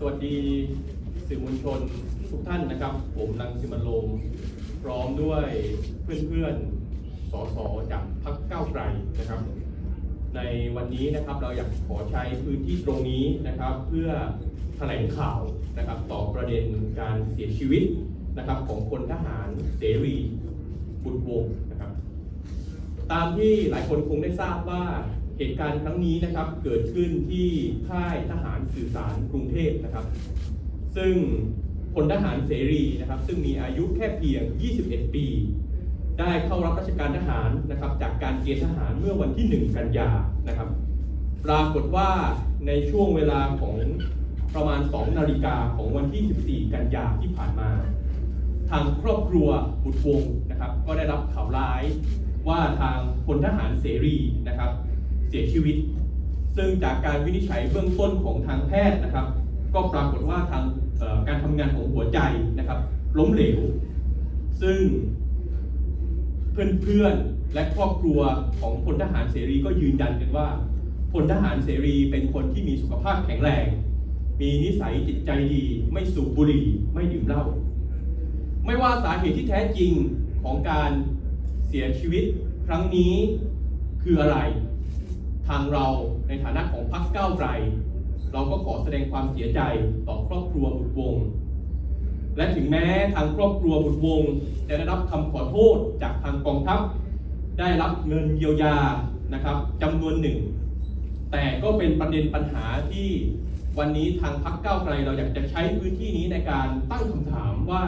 สวัสดีสื่อมวลชนทุกท่านนะครับ ผมนังสิมันโลม พร้อมด้วยเพื่อนๆสสจากพรรคก้าวไกลนะครับ ในวันนี้นะครับเราอยากขอใช้พื้นที่ตรงนี้นะครับ เพื่อแถลงข่าวนะครับต่อประเด็นการเสียชีวิตนะครับของพลทหารเสรีบุตรวงศ์นะครับ ตามที่หลายคนคงได้ทราบว่า เหตุการณ์ครั้งนี้นะครับเกิดขึ้นที่ค่ายทหารสื่อสารกรุงเทพนะครับ ซึ่งพลทหารเสรีนะครับ ซึ่งมีอายุแค่เพียง 21 ปี ได้เข้ารับราชการทหารนะครับ จากการเกณฑ์ทหารเมื่อวันที่ 1 กันยานะครับ ปรากฏว่าในช่วงเวลาของประมาณ 2 นาฬิกาของวันที่ 14 กันยาที่ผ่านมา ทางครอบครัวบุตรวงศ์นะครับ ก็ได้รับข่าวร้ายว่าทางพลทหารเสรีนะครับ เสียชีวิต ซึ่งจากการวินิจฉัยเบื้องต้นของทางแพทย์นะครับ ก็ปรากฏว่าทางการทำงานของหัวใจนะครับ ล้มเหลว ซึ่งเพื่อนๆและครอบครัวของพลทหารเสรีก็ยืนยันกันว่าพลทหารเสรีเป็นคนที่มีสุขภาพแข็งแรง มีนิสัยจิตใจดี ไม่สูบบุหรี่ไม่ดื่มเหล้าไม่ว่าสาเหตุที่แท้จริงของการเสียชีวิตครั้งนี้คืออะไร ทางเราในฐานะของพรรคก้าวไกล เราก็ขอแสดงความเสียใจต่อครอบครัวบุตรวงศ์และถึงแม้ทางครอบครัวบุตรวงศ์จะได้รับคำขอโทษจากทางกองทัพ ได้รับเงินเยียวยานะครับจำนวนหนึ่ง แต่ก็เป็นประเด็นปัญหาที่วันนี้ทางพรรคก้าวไกลเราอยากจะใช้พื้นที่นี้ในการตั้งคำถามว่า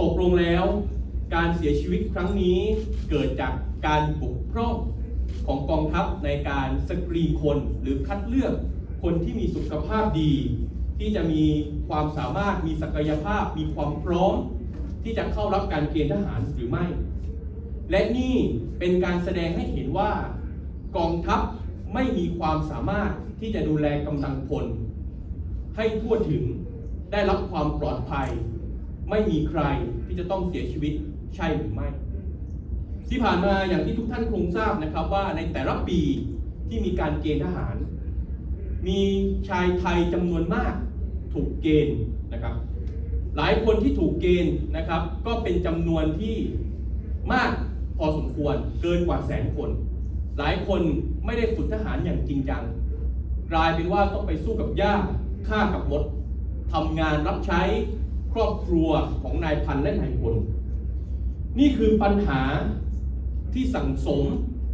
ตกลงแล้ว การเสียชีวิตครั้งนี้เกิดจากการบกพร่อง ของกองทัพในการสกรีนคนหรือคัดเลือกคนที่มีสุขภาพดี ที่จะมีความสามารถมีศักยภาพ มีความพร้อม ที่จะเข้ารับการเกณฑ์ทหารหรือไม่ และนี่เป็นการแสดงให้เห็นว่ากองทัพไม่มีความสามารถที่จะดูแลกำลังพล ให้ทั่วถึงได้รับความปลอดภัย ไม่มีใครที่จะต้องเสียชีวิตใช่หรือไม่ ที่ผ่านมาอย่างที่ทุกท่านคงทราบนะครับว่าในแต่ละปีที่มีการเกณฑ์ทหาร มีชายไทยจำนวนมากถูกเกณฑ์นะครับ หลายคนที่ถูกเกณฑ์นะครับ ก็เป็นจำนวนที่มากพอสมควรเกินกว่าแสนคน หลายคนไม่ได้ฝึกทหารอย่างจริงจังกลายเป็นว่าต้องไปสู้กับหญ้าฆ่ากับมดทำงานรับใช้ครอบครัวของนายพันและนายพลนี่คือปัญหา ที่สังสม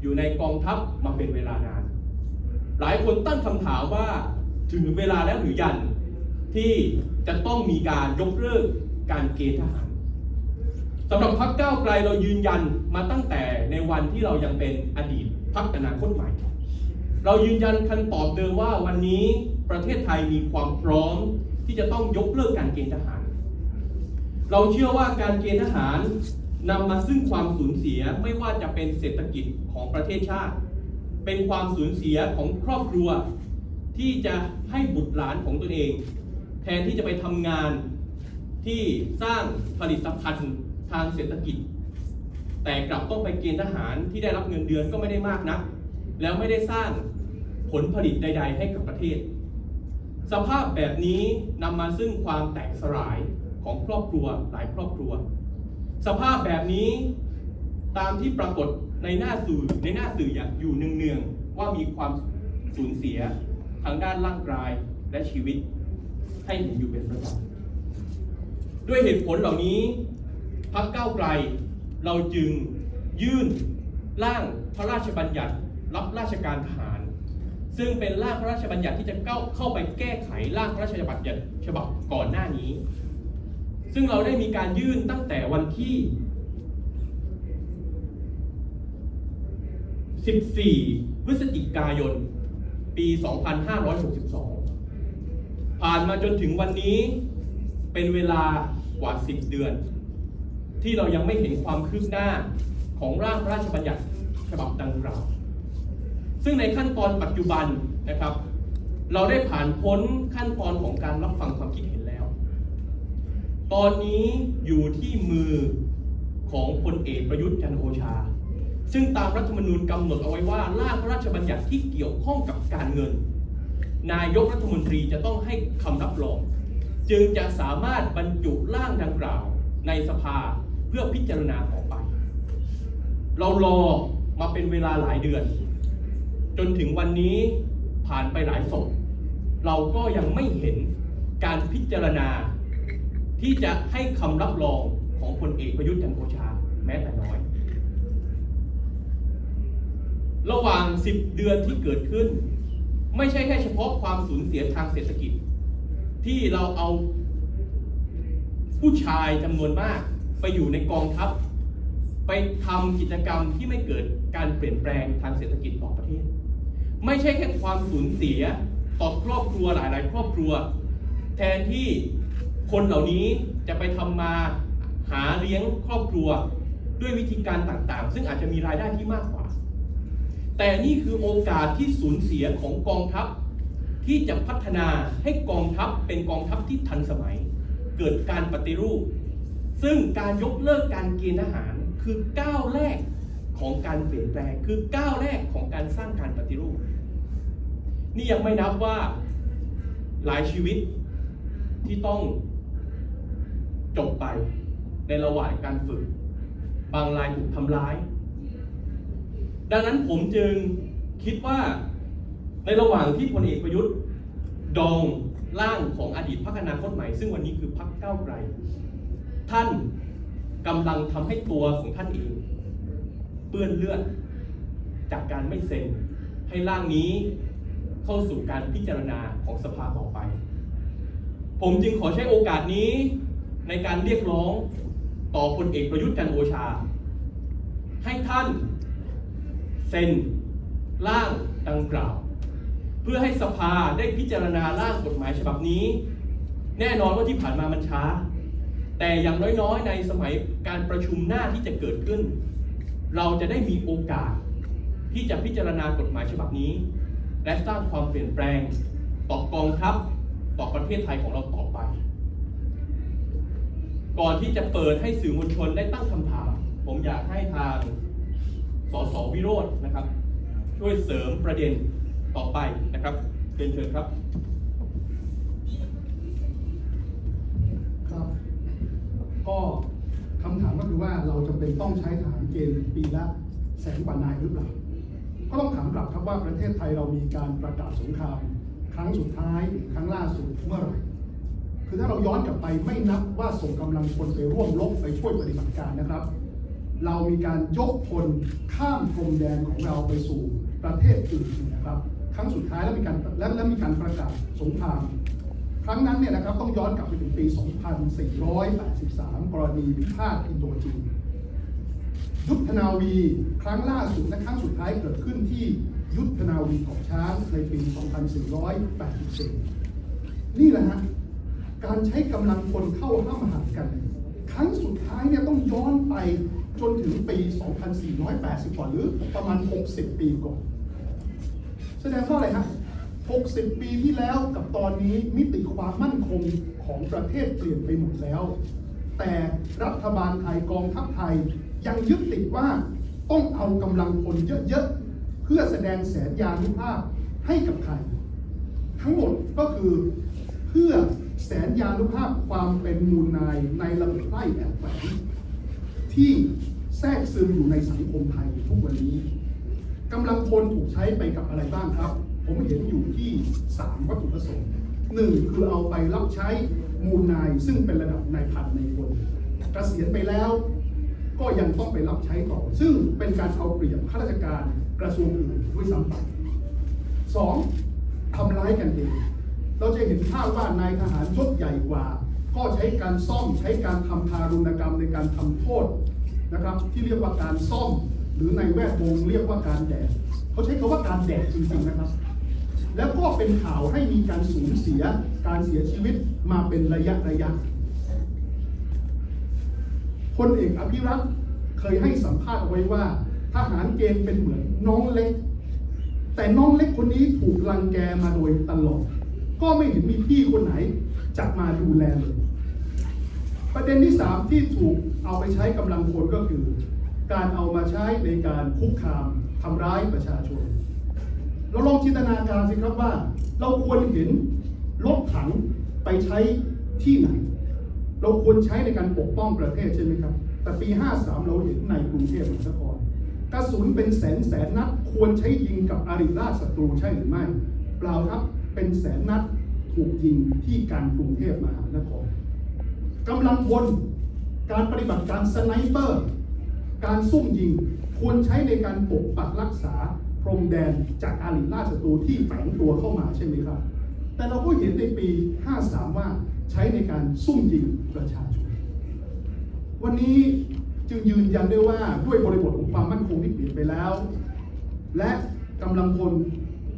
อยู่ในกองทัพมาเป็นเวลานาน หลายคนตั้งคำถามว่าถึงเวลาแล้วหรือยังที่จะต้องมีการยกเลิกการเกณฑ์ทหารสำหรับพรรคก้าวไกลเรายืนยันมาตั้งแต่ในวันที่เรายังเป็นอดีตพรรคอนาคตใหม่ เรายืนยันคันตอบเดิมว่าวันนี้ประเทศไทยมีความพร้อมที่จะต้องยกเลิกการเกณฑ์ทหาร เราเชื่อว่าการเกณฑ์ทหาร นำมาซึ่งความสูญเสียไม่ว่าจะเป็นเศรษฐกิจของประเทศชาติ เป็นความสูญเสียของครอบครัว ที่จะให้บุตรหลานของตัวเอง แทนที่จะไปทำงานที่สร้างผลิตภัณฑ์ทางเศรษฐกิจ แต่กลับต้องไปเกณฑ์ทหารที่ได้รับเงินเดือนก็ไม่ได้มากนัก แล้วไม่ได้สร้างผลผลิตใด ๆ ให้กับประเทศ สภาพแบบนี้นำมาซึ่งความแตกสลายของครอบครัวหลายครอบครัว สภาพแบบนี้ตามที่ปรากฏในหน้าสื่อในหน้าสื่ออย่างอยู่เนืองๆว่ามีความสูญเสียทางด้านร่างกายและชีวิต ให้เห็นอยู่เป็นประจำด้วยเหตุผลเหล่านี้พรรคก้าไกลเราจึงยื่นร่างพระราชบัญญัติรับราชการทหาร ซึ่งเป็นร่างพระราชบัญญัติที่จะเข้าเข้าไปแก้ไขร่างพระราชบัญญัติฉบับก่อนหน้านี้ ซึ่งเราได้มีการยื่นตั้งแต่วันที่ 14 พฤศจิกายน ปี 2562 ผ่านมาจนถึงวันนี้เป็นเวลากว่า 10 เดือน ที่เรายังไม่เห็นความคืบหน้าของร่างพระราชบัญญัติฉบับดังกล่าว ซึ่งในขั้นตอนปัจจุบันนะครับ เราได้ผ่านพ้นขั้นตอนของการรับฟังความคิดเห็น ตอนนี้อยู่ที่มือของพลเอกประยุทธ์จันโอชา ซึ่งตามรัฐธรรมนูญกำหนดเอาไว้ว่าร่างพระราชบัญญัติที่เกี่ยวข้องกับการเงิน นายกรัฐมนตรีจะต้องให้คำรับรอง จึงจะสามารถบรรจุร่างดังกล่าวในสภาเพื่อพิจารณาต่อไป เรารอมาเป็นเวลาหลายเดือน จนถึงวันนี้ผ่านไปหลายศพเราก็ยังไม่เห็นการพิจารณา ที่จะให้คำรับรองของพลเอกประยุทธ์จันทร์โอชาแม้แต่น้อย ระหว่าง 10 เดือนที่เกิดขึ้น ไม่ใช่แค่เฉพาะความสูญเสียทางเศรษฐกิจ ที่เราเอาผู้ชายจำนวนมากไปอยู่ในกองทัพ ไปทำกิจกรรมที่ไม่เกิดการเปลี่ยนแปลงทางเศรษฐกิจต่อประเทศ ไม่ใช่แค่ความสูญเสียต่อครอบครัวหลาย ๆ ครอบครัว แทนที่ คนเหล่านี้จะไปทำมาหาเลี้ยงครอบครัวด้วยวิธีการต่างๆ ซึ่งอาจจะมีรายได้ที่มากกว่า แต่นี่คือโอกาสที่สูญเสียของกองทัพ ที่จะพัฒนาให้กองทัพเป็นกองทัพที่ทันสมัย เกิดการปฏิรูป ซึ่งการยกเลิกการเกณฑ์ทหารคือก้าวแรกของการเปลี่ยนแปลงคือก้าวแรกของการสร้างการปฏิรูป นี่ยังไม่นับว่าหลายชีวิตที่ต้อง จบไปในระหว่างการฝึก บางรายถูกทำร้าย ดังนั้นผมจึงคิดว่าในระหว่างที่พลเอกประยุทธ์ดองร่างของอดีตพรรคอนาคตใหม่ ซึ่งวันนี้คือพรรคก้าไกล ท่านกำลังทำให้ตัวของท่านเอง เปื้อนเลือด จากการไม่เซ็น ให้ร่างนี้เข้าสู่การพิจารณาของสภาต่อไป ผมจึงขอใช้โอกาสนี้ ในการเรียกร้องต่อพลเอกประยุทธ์จันโอชา ให้ท่านเซ็นร่างดังกล่าว เพื่อให้สภาได้พิจารณาร่างกฎหมายฉบับนี้ แน่นอนว่าที่ผ่านมามันช้า แต่อย่างน้อยๆ ในสมัยการประชุมหน้าที่จะเกิดขึ้น เราจะได้มีโอกาสที่จะพิจารณากฎหมายฉบับนี้ และสร้างความเปลี่ยนแปลงต่อกองทัพต่อประเทศไทยของเราต่อไป ก่อนที่จะเปิดให้สื่อมวลชนได้ตั้งคำถาม ผมอยากให้ทางสสวิโรจน์นะครับ ช่วยเสริมประเด็นต่อไปนะครับเชิญเชิญครับครับ ก็คำถามก็คือว่าเราจะเป็นต้องใช้ทหารเกณฑ์ปีละแสนกว่านายหรือเปล่า ก็ต้องถามกลับครับว่าประเทศไทยเรามีการประกาศสงคราม ครั้งสุดท้าย ครั้งล่าสุดเมื่อไหร่ คือถ้าเราย้อนกลับไปไม่นับว่าส่งกำลังพลไปร่วมรบไปช่วยปฏิบัติการนะครับ เรามีการยกพลข้ามพรมแดนของเราไปสู่ประเทศอื่นนะครับ ครั้งสุดท้ายแล้วมีการและและมีการประกาศสงคราม ครั้งนั้นเนี่ยนะครับต้องย้อนกลับไปถึงปี 2483 กรณีพิพาทอินโดจีนยุทธนาวีครั้งล่าสุดและครั้งสุดท้ายเกิดขึ้นที่ยุทธนาวีเกาะช้างในปี 2484 นี่แหละฮะ การใช้กำลังคนเข้าห้ามหักกัน ครั้งสุดท้ายเนี่ยต้องย้อนไปจนถึงปี 2480ก่อนหรือประมาณ 60 ปีก่อน แสดงว่าอะไรฮะ 60 ปีที่แล้วกับตอนนี้มิติความมั่นคงของประเทศเปลี่ยนไปหมดแล้ว แต่รัฐบาลไทยกองทัพไทยยังยึดติดว่าต้องเอากำลังคนเยอะๆ เพื่อแสดงแสนยานุภาพให้กับใคร ทั้งหมดก็คือ เพื่อแสนยานุภาพความเป็นมูลนายในระบบไพ่แอบแฝงที่แทรกซึมอยู่ในสังคมไทยทุกวันนี้กำลังพลถูกใช้ไปกับอะไรบ้างครับ ผมเห็นอยู่ที่ 3 วัตถุประสงค์หนึ่งคือเอาไปรับใช้มูลนายซึ่งเป็นระดับนายพันในายพลเกษียณไปแล้วก็ยังต้องไปรับใช้ต่อ ซึ่งเป็นการเอาเปรียบข้าราชการกระทรวงอื่นด้วยซ้ำไปสองทำร้ายกันเอง เราจะเห็นภาพว่านายทหารยศใหญ่กว่า ก็ใช้การซ่อมใช้การทำทารุณกรรมในการทำโทษนะครับ ที่เรียกว่าการซ่อม หรือในแวดวงเรียกว่าการแดดเขาใช้คำว่าการแดดจริงๆนะครับ แล้วก็เป็นข่าวให้มีการสูญเสียการเสียชีวิตมาเป็นระยะระยะพลเอกอภิรัตน์เคยให้สัมภาษณ์เอาไว้ว่า ทหารเกณฑ์เป็นเหมือนน้องเล็ก แต่น้องเล็กคนนี้ถูกรังแกมาโดยตลอด ก็ไม่เห็นมีพี่คนไหนจะมาดูแลเลยประเด็นที่สามที่ถูกเอาไปใช้กำลังคนก็คือ การเอามาใช้ในการคุกคามทำร้ายประชาชน เราลองจินตนาการสิครับว่า เราควรเห็นรถถังไปใช้ที่ไหน เราควรใช้ในการปกป้องประเทศใช่ไหมครับ แต่ปี 53 เราเห็นในกรุงเทพมหานครกระสุนเป็นแสนแสนนัดควรใช้ยิงกับอาริราชศัตรูใช่หรือไม่เปล่าครับ เป็นแสนนัดถูกยิงที่การกรุงเทพมหานครกำลังพลการปฏิบัติการสไนเปอร์ การซุ่มยิงควรใช้ในการปกปักรักษาพรมแดนจากอาริราชศัตรูที่แฝงตัวเข้ามาใช่ไหมครับ แต่เราก็เห็นในปี 53 ว่าใช้ในการซุ่มยิงประชาชน วันนี้จึงยืนยันได้ว่าด้วยบริบทของความมั่นคงที่เปลี่ยนไปแล้ว และกำลังพล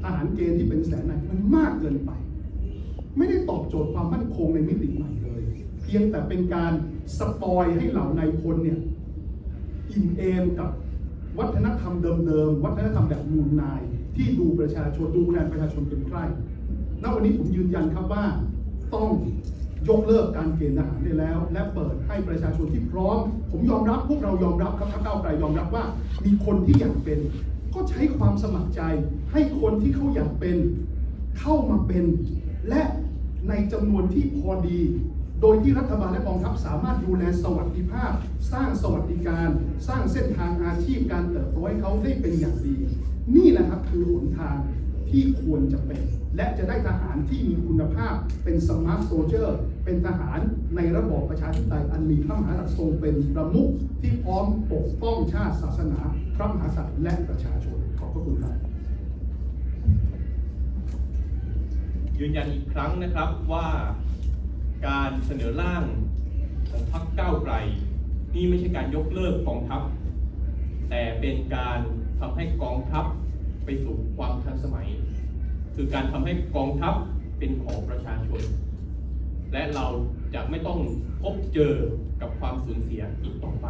ทหารเกณฑ์ที่เป็นแสนนายมันมากเกินไป ไม่ได้ตอบโจทย์ความมั่นคงในมิติใหม่เลย เพียงแต่เป็นการสปอยให้เหล่านายพลเนี่ยอิ่มเอมกับวัฒนธรรมเดิมๆ วัฒนธรรมแบบมูลนาย ที่ดูประชาชนดูแลประชาชนเป็นใกล้ณวันนี้ผมยืนยันครับว่าต้องยกเลิกการเกณฑ์ทหารได้แล้ว และเปิดให้ประชาชนที่พร้อม ผมยอมรับพวกเรายอมรับครับพรรคก้าวไกลยอมรับว่า มีคนที่อยากเป็น ก็ใช้ความสมัครใจให้คนที่เขาอยากเป็นเข้ามาเป็น และในจำนวนที่พอดี โดยที่รัฐบาลและกองทัพสามารถดูแลสวัสดิภาพ สร้างสวัสดิการ สร้างเส้นทางอาชีพการเติบโตให้เขาได้เป็นอย่างดี นี่แหละครับคือหนทางที่ควรจะเป็น และจะได้ทหารที่มีคุณภาพเป็นสมาร์ทโซเจอร์ เป็นทหารในระบอบประชาธิปไตยอันมีพระมหากษัตริย์ทรงเป็นประมุขที่พร้อมปกป้องชาติศาสนา ระมหากษัตริย์และประชาชนขอบพระคุณครับยืนยันอีกครั้งนะครับว่าการเสนอร่างของพรรคก้าวไกลนี่ไม่ใช่การยกเลิกกองทัพ แต่เป็นการทำให้กองทัพไปสู่ความทันสมัย คือการทำให้กองทัพเป็นของประชาชน และเราจะไม่ต้องพบเจอกับความสูญเสียอีกต่อไป